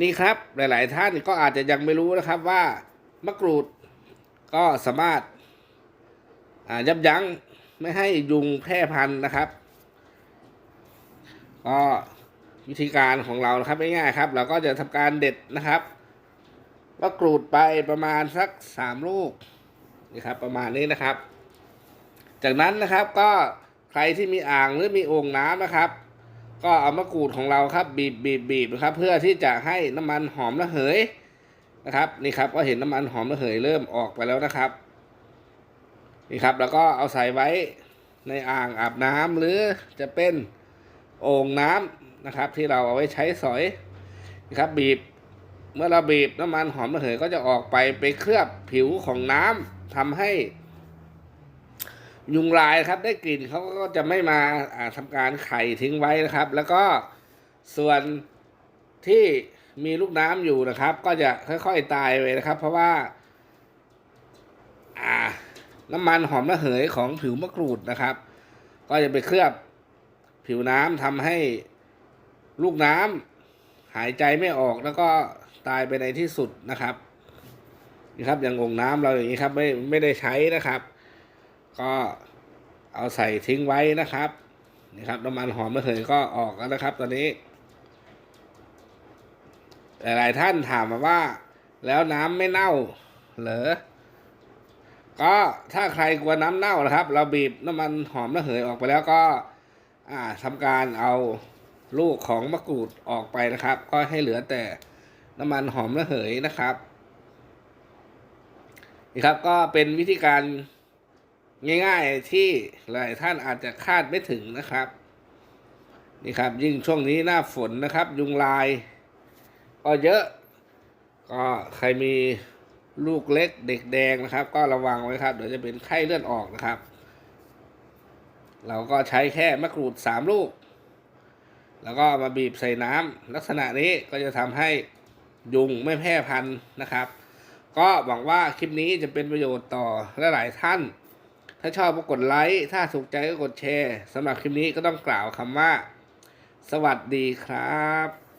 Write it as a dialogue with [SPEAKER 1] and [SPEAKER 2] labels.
[SPEAKER 1] นี่ครับหลาย ๆ ท่านก็อาจจะยังไม่รู้นะครับว่ามะกรูดก็สามารถายับยั้งไม่ให้ยุงแพร่พันธุ์นะครับ ก็วิธีการของเรานะครับง่ายๆครับ เราก็จะทำการเด็ดนะครับมะกรูดไปประมาณสักสามลูกนี่ครับ ประมาณนี้นะครับ จากนั้นนะครับก็ใครที่มีอ่างหรือมีโอ่งน้ำนะครับ ก็เอามะกรูดของเราครับบีบบีบบีบนะครับเพื่อที่จะให้น้ำมันหอมระเหยนะครับนี่ครับก็เห็นน้ำมันหอมระเหยเริ่มออกไปแล้วนะครับนี่ครับแล้วก็เอาใส่ไว้ในอ่างอาบน้ำหรือจะเป็นโอ่งน้ำนะครับ ที่เราเอาไว้ใช้สอยนะครับบีบเมื่อเราบีบน้ำมันหอมระเหยก็จะออกไปไปเคลือบผิวของน้ำทำให้ ยุงลายครับ ได้กลิ่นเขาก็จะไม่มาอ่าทำการไข่ทิ้งไว้นะครับ แล้วก็ส่วนที่มีลูกน้ำอยู่นะครับ ก็จะค่อยๆตายไปนะครับ เพราะว่าอ่าน้ำมันหอมระเหยของผิวมะกรูดนะครับ ก็จะไปเคลือบผิวน้ำทำให้ลูกน้ำหายใจไม่ออกแล้วก็ตายไปในที่สุดนะครับนี่ครับอย่างองค์น้ำเราอย่างนี้ครับ ไม่ไม่ได้ใช้นะครับ ก็เอาใส่ทิ้งไว้นะครับนี่ครับน้ำมันหอมระเหยก็ออกแล้วนะครับ ตอนนี้ หลาย ๆ ท่านถามมาว่า แล้วน้ำไม่เน่าเหรอก็ถ้าใครกลัวน้ำเน่านะครับ เราบีบน้ำมันหอมระเหยออกไปแล้วก็ อ่าทำการเอาลูกของมะกรูดออกไปนะครับ ก็ให้เหลือแต่น้ำมันหอมระเหยนะครับนี่ครับก็เป็นวิธีการ ง่ายๆที่หลายท่านอาจจะคาดไม่ถึงนะครับ นี่ครับ ยิ่งช่วงนี้หน้าฝนนะครับ ยุงลาย ก็เยอะ ก็ใครมีลูกเล็กเด็กแดงนะครับ ก็ระวังไว้ครับเดี๋ยวจะเป็นไข้เลือดออกนะครับ เราก็ใช้แค่มะกรูดสามลูก แล้วก็มาบีบใส่น้ำลักษณะนี้ก็จะทำให้ยุงไม่แพร่พันธุ์นะครับ ก็หวังว่าคลิปนี้จะเป็นประโยชน์ต่อหลายๆท่าน ถ้าชอบก็กดไลค์ ถ้าถูกใจก็กดแชร์สำหรับคลิปนี้ก็ต้องกล่าวคำว่า สวัสดีครับ